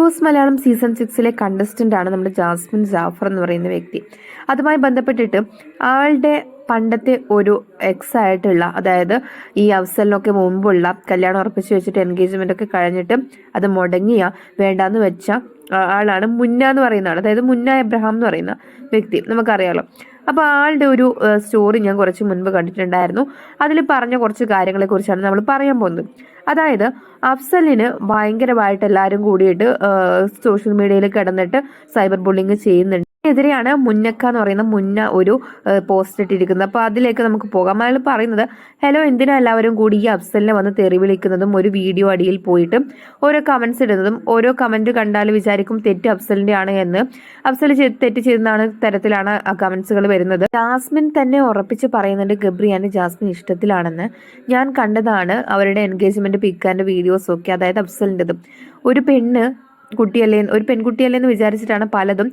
Boss Malayalam season സിക്സിലെ contestant ആണ് നമ്മുടെ ജാസ്മിൻ ജാഫർ എന്ന് പറയുന്ന വ്യക്തി. അതുമായി ബന്ധപ്പെട്ടിട്ട് ആളുടെ പണ്ടത്തെ ഒരു എക്സ് ആയിട്ടുള്ള അതായത് ഈ അവസരനൊക്കെ മുമ്പുള്ള കല്യാണം ഉറപ്പിച്ച് വെച്ചിട്ട് എൻഗേജ്മെന്റ് ഒക്കെ കഴിഞ്ഞിട്ട് അത് മുടങ്ങിയ വേണ്ടാന്ന് വെച്ച ആളാണ് മുന്ന എന്ന് പറയുന്ന ആൾ. അതായത് മുന്ന എബ്രഹാം എന്ന് പറയുന്ന വ്യക്തി. നമുക്കറിയാലോ. അപ്പോൾ ആളുടെ ഒരു സ്റ്റോറി ഞാൻ കുറച്ച് മുൻപ് കണ്ടിട്ടുണ്ടായിരുന്നു. അതിൽ പറഞ്ഞ കുറച്ച് കാര്യങ്ങളെ കുറിച്ചാണ് നമ്മൾ പറയാൻ പോകുന്നത്. അതായത് അഫ്സലിന് ഭയങ്കരമായിട്ട് എല്ലാവരും കൂടിയിട്ട് സോഷ്യൽ മീഡിയയിൽ കിടന്നിട്ട് സൈബർ ബുള്ളിങ് ചെയ്യുന്നുണ്ട്. എതിരെയാണ് മുന്നക്ക എന്ന് പറയുന്ന മുന്ന ഒരു പോസ്റ്റ് ഇട്ടിരിക്കുന്നത്. അപ്പോൾ അതിലേക്ക് നമുക്ക് പോകാം. അയാൾ പറയുന്നത് ഹലോ എന്തിനാ എല്ലാവരും കൂടി ഈ അഫ്സലിനെ വന്ന് തെറി വിളിക്കുന്നതും ഒരു വീഡിയോ അടിയിൽ പോയിട്ട് ഓരോ കമൻസ് ഇടുന്നതും ഓരോ കമന്റ് കണ്ടാൽ വിചാരിക്കും തെറ്റ് അഫ്സലിന്റെ ആണ് എന്ന്? അഫ്സൽ തെറ്റ് ചെയ്യുന്നതാണ് തരത്തിലാണ് ആ കമൻസുകൾ വരുന്നത്. ജാസ്മിൻ തന്നെ ഉറപ്പിച്ച് പറയുന്നുണ്ട് ഗബ്രിയാന് ജാസ്മിൻ ഇഷ്ടത്തിലാണെന്ന്. ഞാൻ കണ്ടതാണ് അവരുടെ എൻഗേജ്മെന്റ് പിക്കാന്റെ വീഡിയോസ് ഒക്കെ അതായത് അഫ്സലിന്റെതും ഒരു പെണ്ണ് കുട്ടിയല്ലേ ഒരു പെൺകുട്ടിയല്ലേ എന്ന് വിചാരിച്ചിട്ടാണ് പലതും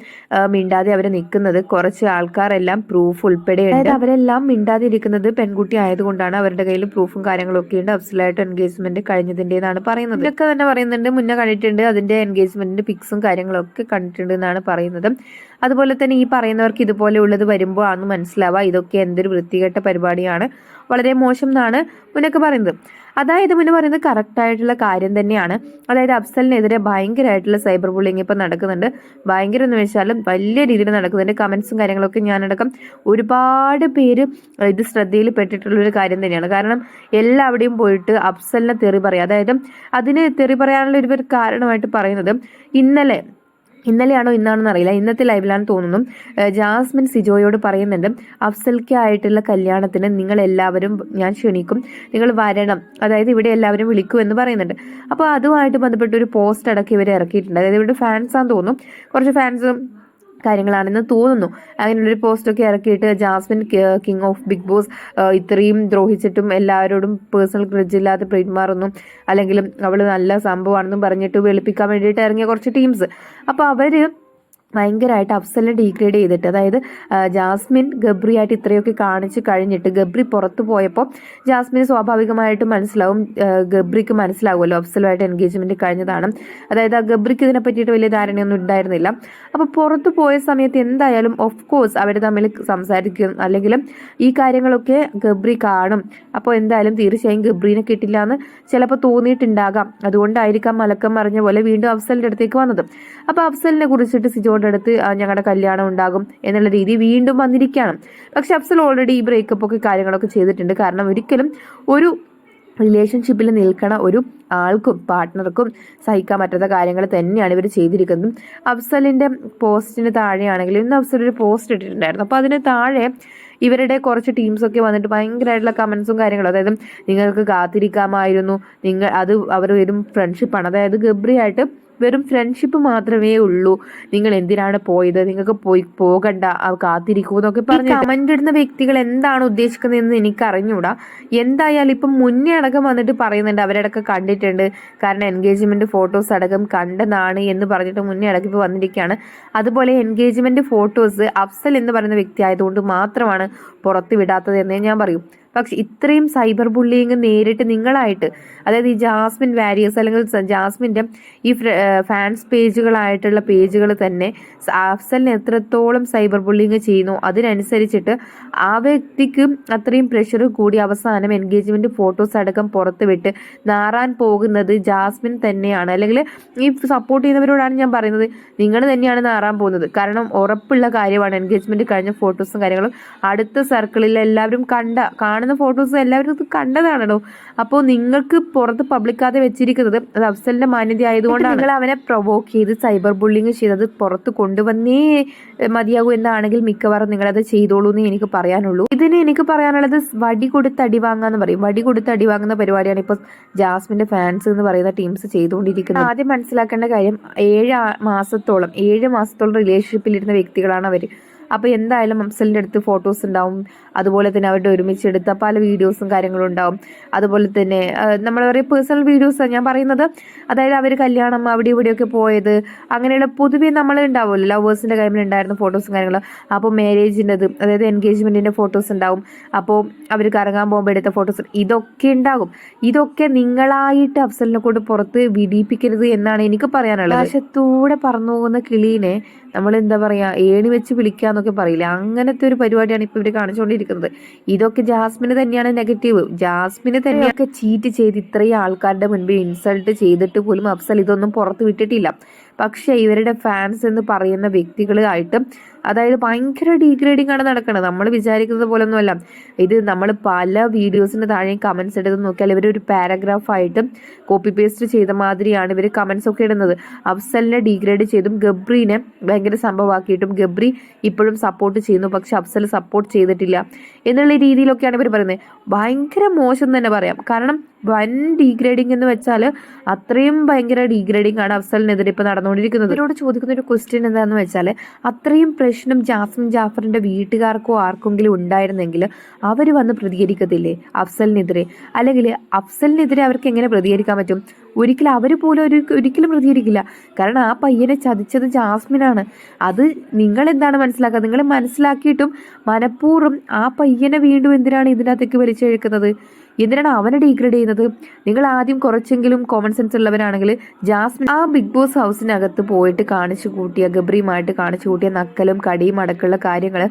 മിണ്ടാതെ അവർ നിൽക്കുന്നത്. കുറച്ച് ആൾക്കാരെല്ലാം പ്രൂഫ് ഉൾപ്പെടെ അതായത് അവരെല്ലാം മിണ്ടാതെ ഇരിക്കുന്നത് പെൺകുട്ടി ആയതുകൊണ്ടാണ്. അവരുടെ കയ്യിൽ പ്രൂഫും കാര്യങ്ങളും ഒക്കെ ഉണ്ട്. അഫ്സലായിട്ട് എൻഗേജ്മെന്റ് കഴിഞ്ഞതിന്റെതാണ് പറയുന്നത്. ഇതൊക്കെ തന്നെ പറയുന്നുണ്ട്. മുന്നേ കണ്ടിട്ടുണ്ട്. അതിന്റെ എൻഗേജ്മെന്റിന്റെ പിക്സും കാര്യങ്ങളൊക്കെ കണ്ടിട്ടുണ്ട് എന്നാണ് പറയുന്നത്. അതുപോലെ തന്നെ ഈ പറയുന്നവർക്ക് ഇതുപോലെ ഉള്ളത് വരുമ്പോൾ ആണ് മനസ്സിലാവുക ഇതൊക്കെ എന്തൊരു വൃത്തികെട്ട പരിപാടിയാണ്. വളരെ മോശം എന്നാണ് മുന്നൊക്കെ പറയുന്നത്. അതായത് മുന്നേ പറയുന്നത് കറക്റ്റായിട്ടുള്ള കാര്യം തന്നെയാണ്. അതായത് അഫ്സലിനെതിരെ ഭയങ്കരമായിട്ടുള്ള സൈബർ ബുള്ളിങ് ഇപ്പം നടക്കുന്നുണ്ട്. ഭയങ്കര എന്ന് വെച്ചാൽ വലിയ രീതിയിൽ നടക്കുന്നുണ്ട്. കമൻസും കാര്യങ്ങളൊക്കെ ഞാനടക്കം ഒരുപാട് പേര് ഇത് ശ്രദ്ധയിൽ പെട്ടിട്ടുള്ളൊരു കാര്യം തന്നെയാണ്. കാരണം എല്ലാവിടെയും പോയിട്ട് അഫ്സലിനെ തെറി പറയുക അതായത് അതിന് തെറി പറയാനുള്ള ഒരു കാരണമായിട്ട് പറയുന്നത് ഇന്നലെ ഇന്നലെയാണോ ഇന്നാണെന്ന് അറിയില്ല. ഇന്നത്തെ ലൈവിലാണെന്ന് തോന്നുന്നു. ജാസ്മിൻ സിജോയോട് പറയുന്നുണ്ട് അഫ്സൽക്കായിട്ടുള്ള കല്യാണത്തിന് നിങ്ങൾ എല്ലാവരും ഞാൻ ക്ഷണിക്കും നിങ്ങൾ വരണം അതായത് ഇവിടെ എല്ലാവരും വിളിക്കും എന്ന് പറയുന്നുണ്ട്. അപ്പോൾ അതുമായിട്ട് ബന്ധപ്പെട്ട് ഒരു പോസ്റ്റ് അടക്കം ഇവർ ഇറക്കിയിട്ടുണ്ട്. അതായത് ഇവിടെ ഫാൻസാന്ന് തോന്നുന്നു. കുറച്ച് ഫാൻസും കാര്യങ്ങളാണെന്ന് തോന്നുന്നു. അങ്ങനെയുള്ളൊരു പോസ്റ്റൊക്കെ ഇറക്കിയിട്ട് Jasmine king of Bigg Boss ഇത്രയും ദ്രോഹിച്ചിട്ടും എല്ലാവരോടും പേഴ്സണൽ ഗ്രിഡ്ജ് ഇല്ലാതെ പെരുമാറുന്നു. അല്ലെങ്കിലും അവൾ നല്ല സംഭവമാണെന്നും പറഞ്ഞിട്ട് വെളുപ്പിക്കാൻ വേണ്ടിയിട്ട് ഇറങ്ങിയ കുറച്ച് ടീംസ് അപ്പോൾ അവർ ഭയങ്കരമായിട്ട് അഫ്സലിനെ ഡീഗ്രേഡ് ചെയ്തിട്ട്. അതായത് ജാസ്മിൻ ഗബ്രിയായിട്ട് ഇത്രയൊക്കെ കാണിച്ച് കഴിഞ്ഞിട്ട് ഗബ്രി പുറത്തു പോയപ്പോൾ ജാസ്മിന് സ്വാഭാവികമായിട്ട് മനസ്സിലാവും ഗബ്രിക്ക് മനസ്സിലാവുമല്ലോ അഫ്സലുമായിട്ട് എൻഗേജ്മെന്റ് കഴിഞ്ഞതാണ്. അതായത് ആ ഗബ്രിക്ക് ഇതിനെ പറ്റിയിട്ട് വലിയ ധാരണയൊന്നും ഉണ്ടായിരുന്നില്ല. അപ്പോൾ പുറത്തു പോയ സമയത്ത് എന്തായാലും ഓഫ് കോഴ്സ് അവർ തമ്മിൽ സംസാരിക്കും. അല്ലെങ്കിൽ ഈ കാര്യങ്ങളൊക്കെ ഗബ്രി കാണും. അപ്പോൾ എന്തായാലും തീർച്ചയായും ഗബ്രീനെ കിട്ടില്ല എന്ന് ചിലപ്പോൾ തോന്നിയിട്ടുണ്ടാകാം. അതുകൊണ്ടായിരിക്കാം മലക്കം പറഞ്ഞ പോലെ വീണ്ടും അഫ്സലിന്റെ അടുത്തേക്ക് വന്നത്. അപ്പോൾ അഫ്സലിനെ കുറിച്ചിട്ട് സിജോയുടെ അടുത്ത് ഞങ്ങളുടെ കല്യാണം ഉണ്ടാകും എന്നുള്ള രീതി വീണ്ടും വന്നിരിക്കുകയാണ്. പക്ഷെ അഫ്സൽ ഓൾറെഡി ഈ ബ്രേക്കപ്പ് ഒക്കെ കാര്യങ്ങളൊക്കെ ചെയ്തിട്ടുണ്ട്. കാരണം ഒരിക്കലും ഒരു റിലേഷൻഷിപ്പിൽ നിൽക്കണ ഒരു ആൾക്കും പാർട്ട്ണർക്കും സഹിക്കാൻ പറ്റാത്ത കാര്യങ്ങൾ തന്നെയാണ് ഇവർ ചെയ്തിരിക്കുന്നത്. അഫ്സലിന്റെ പോസ്റ്റിന് താഴെയാണെങ്കിലും ഇന്ന് അഫ്സൽ ഒരു പോസ്റ്റ് ഇട്ടിട്ടുണ്ടായിരുന്നു. അപ്പോൾ അതിന് താഴെ ഇവരുടെ കുറച്ച് ടീംസൊക്കെ വന്നിട്ട് ഭയങ്കരമായിട്ടുള്ള കമൻസും കാര്യങ്ങളും അതായത് നിങ്ങൾക്ക് കാത്തിരിക്കാമായിരുന്നു നിങ്ങൾ അത് അവർ വരും ഫ്രണ്ട്ഷിപ്പാണ് അതായത് ഗബ്രിയായിട്ട് വെറും ഫ്രണ്ട്ഷിപ്പ് മാത്രമേ ഉള്ളൂ. നിങ്ങൾ എന്തിനാണ് പോയത്? നിങ്ങൾക്ക് പോയി പോകണ്ട കാത്തിരിക്കൂ എന്നൊക്കെ പറഞ്ഞ് കമന്റ് ഇടുന്ന വ്യക്തികൾ എന്താണ് ഉദ്ദേശിക്കുന്നതെന്ന് എനിക്ക് അറിഞ്ഞൂടാ എന്തായാലും ഇപ്പം മുന്നേ അടക്കം വന്നിട്ട് പറയുന്നുണ്ട് അവരടക്കം കണ്ടിട്ടുണ്ട്. കാരണം എൻഗേജ്മെന്റ് ഫോട്ടോസ് അടക്കം കണ്ടതാണ് എന്ന് പറഞ്ഞിട്ട് മുന്നേ അടക്കം ഇപ്പോൾ വന്നിരിക്കുകയാണ്. അതുപോലെ എൻഗേജ്മെന്റ് ഫോട്ടോസ് അഫ്സൽ എന്ന് പറയുന്ന വ്യക്തി ആയതുകൊണ്ട് മാത്രമാണ് പുറത്ത് വിടാത്തത് എന്നേ ഞാൻ പറയും. പക്ഷെ ഇത്രയും സൈബർ ബുള്ളിങ് നേരിട്ട് നിങ്ങളായിട്ട് അതായത് ഈ ജാസ്മിൻ വാരിയേഴ്സ് അല്ലെങ്കിൽ ജാസ്മിന്റെ ഈ ഫാൻസ് പേജുകളായിട്ടുള്ള പേജുകൾ തന്നെ അഫ്സലിന് എത്രത്തോളം സൈബർ ബുള്ളിങ് ചെയ്യുന്നു അതിനനുസരിച്ചിട്ട് ആ വ്യക്തിക്ക് അത്രയും പ്രഷർ കൂടി അവസാനം എൻഗേജ്മെന്റ് ഫോട്ടോസ് അടക്കം പുറത്തുവിട്ട് നാറാൻ പോകുന്നത് ജാസ്മിൻ തന്നെയാണ്. അല്ലെങ്കിൽ ഈ സപ്പോർട്ട് ചെയ്യുന്നവരോടാണ് ഞാൻ പറയുന്നത് നിങ്ങൾ തന്നെയാണ് നാറാൻ പോകുന്നത്. കാരണം ഉറപ്പുള്ള കാര്യമാണ് എൻഗേജ്മെന്റ് കഴിഞ്ഞ ഫോട്ടോസും കാര്യങ്ങളും. അടുത്ത സർക്കിളിൽ എല്ലാവരും കണ്ട കാണുന്ന ഫോട്ടോസ് എല്ലാവരും ഇത് കണ്ടതാണല്ലോ. അപ്പോൾ നിങ്ങൾക്ക് പുറത്ത് പബ്ലിക്കാതെ വെച്ചിരിക്കുന്നത് അത് അഫ്സലിന്റെ മാന്യത ആയതുകൊണ്ടാണ്. നിങ്ങൾ അവനെ പ്രൊവോക്ക് ചെയ്ത് സൈബർ ബുള്ളിങ് ചെയ്തത് പുറത്ത് കൊണ്ടുവന്നേ മതിയാകൂ എന്നാണെങ്കിൽ മിക്കവാറും നിങ്ങളത് ചെയ്തോളൂ എന്ന് എനിക്ക് പറയാനുള്ളൂ. ഇതിന് എനിക്ക് പറയാനുള്ളത് വടി കൊടുത്ത് അടി വാങ്ങാന്ന് പറയും. വടി കൊടുത്ത് അടി വാങ്ങുന്ന പരിപാടിയാണ് ഇപ്പോൾ ജാസ്മിന്റെ ഫാൻസ് എന്ന് പറയുന്ന ടീംസ് ചെയ്തുകൊണ്ടിരിക്കുന്നത്. ആദ്യം മനസ്സിലാക്കേണ്ട കാര്യം ഏഴ് മാസത്തോളം ഏഴ് മാസത്തോളം റിലേഷൻഷിപ്പിലിരുന്ന വ്യക്തികളാണ് അവർ അപ്പോൾ എന്തായാലും അഫ്സലിന്റെ അടുത്ത് ഫോട്ടോസ് ഉണ്ടാവും. അതുപോലെ തന്നെ അവരുടെ ഒരുമിച്ച് എടുത്ത പല വീഡിയോസും കാര്യങ്ങളും ഉണ്ടാവും. അതുപോലെ തന്നെ നമ്മൾ പറയുക പേഴ്സണൽ വീഡിയോസ് ഞാൻ പറയുന്നത് അതായത് അവർ കല്യാണം അവിടെ ഇവിടെയൊക്കെ പോയത് അങ്ങനെയുള്ള പൊതുവേ നമ്മൾ ഉണ്ടാവുമല്ലോ. ലവേഴ്സിന്റെ കൈമിൽ ഉണ്ടായിരുന്ന ഫോട്ടോസും കാര്യങ്ങളും. അപ്പോൾ മാരേജിന്റെത് അതായത് എൻഗേജ്മെന്റിന്റെ ഫോട്ടോസ് ഉണ്ടാവും. അപ്പോൾ അവർ കറങ്ങാൻ പോകുമ്പോൾ എടുത്ത ഫോട്ടോസ് ഇതൊക്കെ ഉണ്ടാകും. ഇതൊക്കെ നിങ്ങളായിട്ട് അഫ്സലിനെ കൊണ്ട് പുറത്ത് വിടിയിപ്പിക്കരുത് എന്നാണ് എനിക്ക് പറയാനുള്ളത്. ആകാശത്തൂടെ പറന്നു പോകുന്ന കിളീനെ നമ്മൾ എന്താ പറയുക ഏണി വെച്ച് വിളിക്കാന്നൊക്കെ പറയില്ല? അങ്ങനത്തെ ഒരു പരിപാടിയാണ് ഇപ്പോൾ ഇവർ കാണിച്ചുകൊണ്ടിരിക്കുന്നത് ഇതൊക്കെ ജാസ്മിന് തന്നെയാണ് നെഗറ്റീവ്. ജാസ്മിന് തന്നെയൊക്കെ ചീറ്റ് ചെയ്ത് ഇത്രയും ആൾക്കാരുടെ മുൻപിൽ ഇൻസൾട്ട് ചെയ്തിട്ട് പോലും അഫ്സൽ ഇതൊന്നും പുറത്ത് വിട്ടിട്ടില്ല. പക്ഷേ ഇവരുടെ ഫാൻസ് എന്ന് പറയുന്ന വ്യക്തികളായിട്ട് അതായത് ഭയങ്കര ഡീഗ്രേഡിംഗ് ആണ് നടക്കുന്നത് നമ്മൾ വിചാരിക്കുന്നത് പോലൊന്നുമല്ല. ഇത് നമ്മൾ പല വീഡിയോസിന് താഴെയും കമൻസ് എടുത്ത് നോക്കിയാൽ ഇവർ ഒരു പാരഗ്രാഫായിട്ട് കോപ്പി പേസ്റ്റ് ചെയ്ത മാതിരിയാണ് ഇവർ കമൻസ് ഒക്കെ ഇടുന്നത്. അഫ്സലിനെ ഡീഗ്രേഡ് ചെയ്തും ഗബ്രീനെ ഭയങ്കര സംഭവമാക്കിയിട്ടും ഗബ്രി ഇപ്പോഴും സപ്പോർട്ട് ചെയ്യുന്നു. പക്ഷെ അഫ്സൽ സപ്പോർട്ട് ചെയ്തിട്ടില്ല എന്നുള്ള രീതിയിലൊക്കെയാണ് ഇവർ പറയുന്നത്. ഭയങ്കര മോശം തന്നെ പറയാം. കാരണം വൻ ഡീഗ്രേഡിംഗ് എന്ന് വെച്ചാൽ അത്രയും ഭയങ്കര ഡീഗ്രേഡിംഗ് ആണ് അഫ്സലിനെതിരെ ഇപ്പോൾ നടന്നുകൊണ്ടിരിക്കുന്നത്. ഇവരോട് ചോദിക്കുന്ന ഒരു ക്വസ്റ്റ്യൻ എന്താണെന്ന് വെച്ചാൽ അത്രയും പ്രശ്നം ജാസ്മിൻ ജാഫറിന്റെ വീട്ടുകാർക്കോ ആർക്കെങ്കിലും ഉണ്ടായിരുന്നെങ്കിൽ അവർ വന്ന് പ്രതികരിക്കത്തില്ലേ അഫ്സലിനെതിരെ? അല്ലെങ്കിൽ അഫ്സലിനെതിരെ അവർക്ക് എങ്ങനെ പ്രതികരിക്കാൻ പറ്റും? ഒരിക്കലും അവർ പോലും ഒരു ഒരിക്കലും പ്രതികരിക്കില്ല. കാരണം ആ പയ്യനെ ചതിച്ചത് ജാസ്മിനാണ്. അത് നിങ്ങൾ എന്താണ് മനസ്സിലാക്കുക നിങ്ങൾ മനസ്സിലാക്കിയിട്ടും മനഃപൂർവം ആ പയ്യനെ വീണ്ടും എന്തിനാണ് ഇതിനകത്തേക്ക് വലിച്ചെഴുക്കുന്നത്? എന്തിനാണ് അവനെ ഡീഗ്രേഡ് ചെയ്യുന്നത്? നിങ്ങൾ ആദ്യം കുറച്ചെങ്കിലും കോമൺ സെൻസ് ഉള്ളവരാണെങ്കിൽ ജാസ്മിൻ ആ ബിഗ് ബോസ് ഹൗസിനകത്ത് പോയിട്ട് കാണിച്ചു കൂട്ടിയ ഗബ്രിയുമായിട്ട് കാണിച്ചു കൂട്ടിയ നക്കലും കടിയും അടക്കമുള്ള കാര്യങ്ങൾ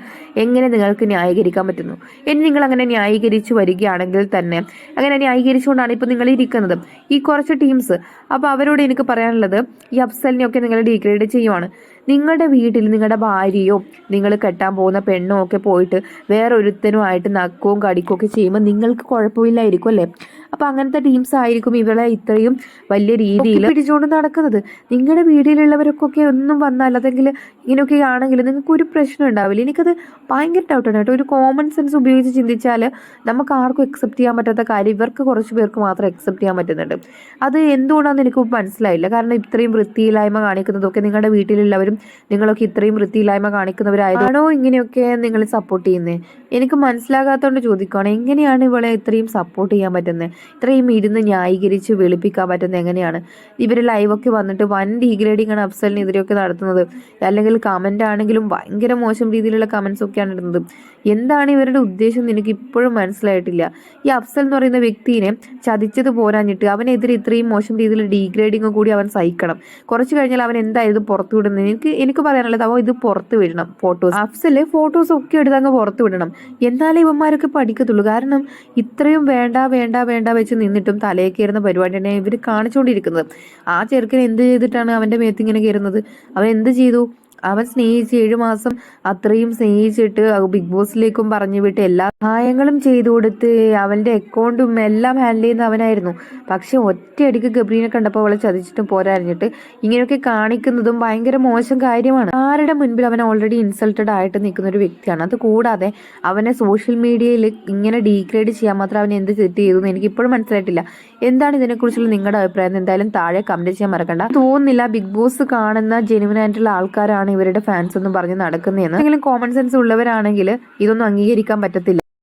എങ്ങനെ നിങ്ങൾക്ക് ന്യായീകരിക്കാൻ പറ്റുന്നു? ഇനി നിങ്ങൾ അങ്ങനെ ന്യായീകരിച്ചു വരികയാണെങ്കിൽ തന്നെ അങ്ങനെ ന്യായീകരിച്ചുകൊണ്ടാണ് ഇപ്പോൾ നിങ്ങൾ ഇരിക്കുന്നത്. ഈ കുറച്ച് ടീംസ് അപ്പോൾ അവരോട് എനിക്ക് പറയാനുള്ളത് ഈ അഫ്സലിനെയൊക്കെ നിങ്ങൾ ഡീഗ്രേഡ് ചെയ്യുവാണ്. നിങ്ങളുടെ വീട്ടിൽ നിങ്ങളുടെ ഭാര്യയോ നിങ്ങൾ കെട്ടാൻ പോകുന്ന പെണ്ണോ ഒക്കെ പോയിട്ട് വേറൊരുത്തനുമായിട്ട് നക്കവും കടിക്കുകയും ഒക്കെ ചെയ്യുമ്പോൾ നിങ്ങൾക്ക് കുഴപ്പമില്ലായിരിക്കും അല്ലേ? അപ്പോൾ അങ്ങനത്തെ ടീംസ് ആയിരിക്കും ഇവളെ ഇത്രയും വലിയ രീതിയിൽ പിടിച്ചുകൊണ്ട് നടക്കുന്നത്. നിങ്ങളുടെ വീട്ടിലുള്ളവർക്കൊക്കെ ഒന്നും വന്നാൽ അല്ലെങ്കിൽ ഇങ്ങനെയൊക്കെ ആണെങ്കിൽ നിങ്ങൾക്ക് ഒരു പ്രശ്നം ഉണ്ടാവില്ല. എനിക്കത് ഭയങ്കര ഡൗട്ടാണ് കേട്ടോ. ഒരു കോമൺ സെൻസ് ഉപയോഗിച്ച് ചിന്തിച്ചാൽ നമുക്ക് ആർക്കും അക്സെപ്റ്റ് ചെയ്യാൻ പറ്റാത്ത കാര്യം ഇവർക്ക് കുറച്ച് പേർക്ക് മാത്രം അക്സെപ്റ്റ് ചെയ്യാൻ പറ്റുന്നുണ്ട്. അത് എന്തുകൊണ്ടാണെന്ന് എനിക്ക് മനസ്സിലായില്ല. കാരണം ഇത്രയും വൃത്തിയില്ലായ്മ കാണിക്കുന്നതൊക്കെ നിങ്ങളുടെ വീട്ടിലുള്ളവരും നിങ്ങളൊക്കെ ഇത്രയും വൃത്തിയില്ലായ്മ കാണിക്കുന്നവരായതാണോ ഇങ്ങനെയൊക്കെ നിങ്ങൾ സപ്പോർട്ട് ചെയ്യുന്നത് എനിക്ക് മനസ്സിലാകാത്തതുകൊണ്ട് ചോദിക്കുകയാണ് എങ്ങനെയാണ് ഇവളെ ഇത്രയും സപ്പോർട്ട് ചെയ്യാൻ പറ്റുന്നത് ഇത്രയും ഇരുന്ന് ന്യായീകരിച്ച് വെളുപ്പിക്കാൻ പറ്റുന്നത് എങ്ങനെയാണ്? ഇവർ ലൈവൊക്കെ വന്നിട്ട് വൻ ഡീഗ്രേഡിംഗ് ആണ് അഫ്സലിനെതിരെയൊക്കെ നടത്തുന്നത്. അല്ലെങ്കിൽ കമന്റ് ആണെങ്കിലും ഭയങ്കര മോശം രീതിയിലുള്ള കമൻസ് ഒക്കെയാണ് ഇടുന്നത്. എന്താണ് ഇവരുടെ ഉദ്ദേശം എനിക്ക് ഇപ്പോഴും മനസ്സിലായിട്ടില്ല. ഈ അഫ്സൽ എന്ന് പറയുന്ന വ്യക്തിനെ ചതിച്ചത് പോരാഞ്ഞിട്ട് അവനെതിരെ ഇത്രയും മോശം രീതിയിൽ ഡീഗ്രേഡിങ് കൂടി അവൻ സഹിക്കണം. കുറച്ച് കഴിഞ്ഞാൽ അവൻ എന്തായാലും പുറത്തു വിടുന്നത് എനിക്ക് എനിക്ക് പറയാനുള്ളത് അവൻ ഇത് പുറത്ത് വിടണം ഫോട്ടോസ് അഫ്സൽ ഫോട്ടോസ് ഒക്കെ എടുത്ത് അങ്ങ് പുറത്ത് വിടണം. എന്നാലേ ഇവന്മാരൊക്കെ പഠിക്കത്തുള്ളൂ. കാരണം ഇത്രയും വേണ്ട വേണ്ട വേണ്ട വെച്ച് നിന്നിട്ടും തലയിൽ കയറുന്ന പരിപാടിയാണ് ഇവർ കാണിച്ചുകൊണ്ടിരിക്കുന്നത്. ആ ചെറുക്കൻ എന്ത് ചെയ്തിട്ടാണ് അവന്റെ മേത്ത് ഇങ്ങനെ കയറുന്നത്? അവൻ എന്ത് ചെയ്തു? അവൻ സ്നേഹിച്ച് ഏഴു മാസം അത്രയും സ്നേഹിച്ചിട്ട് ബിഗ് ബോസിലേക്കും പറഞ്ഞു വിട്ട് എല്ലാ സഹായങ്ങളും ചെയ്തു കൊടുത്ത് അവന്റെ അക്കൗണ്ടും എല്ലാം ഹാൻഡിൽ ചെയ്യുന്ന അവനായിരുന്നു. പക്ഷെ ഒറ്റയടിക്ക് ഗബ്രീനെ കണ്ടപ്പോൾ അവളെ ചതിച്ചിട്ടും പോരാഞ്ഞിട്ട് ഇങ്ങനെയൊക്കെ കാണിക്കുന്നതും ഭയങ്കര മോശം കാര്യമാണ്. ആരുടെ മുൻപിൽ അവൻ ഓൾറെഡി ഇൻസൾട്ടഡ് ആയിട്ട് നിൽക്കുന്ന ഒരു വ്യക്തിയാണ്? അത് കൂടാതെ അവനെ സോഷ്യൽ മീഡിയയിൽ ഇങ്ങനെ ഡീഗ്രേഡ് ചെയ്യാൻ മാത്രം അവൻ എന്ത് തെറ്റ് ചെയ്തു എന്ന് എനിക്ക് ഇപ്പോഴും മനസ്സിലായിട്ടില്ല. എന്താണ് ഇതിനെക്കുറിച്ചുള്ള നിങ്ങളുടെ അഭിപ്രായം? എന്തായാലും താഴെ കമന്റ് ചെയ്യാൻ മറക്കണ്ട. തോന്നുന്നില്ല ബിഗ് ബോസ് കാണുന്ന ജെനുവിൻ ആയിട്ടുള്ള ആൾക്കാരാണ് ഇവരുടെ ഫാൻസ് എന്ന് പറഞ്ഞ് നടക്കുന്നതെന്ന്. എന്തെങ്കിലും കോമൺ സെൻസ് ഉള്ളവരാണെങ്കിൽ ഇതൊന്നും അംഗീകരിക്കാൻ പറ്റത്തില്ല.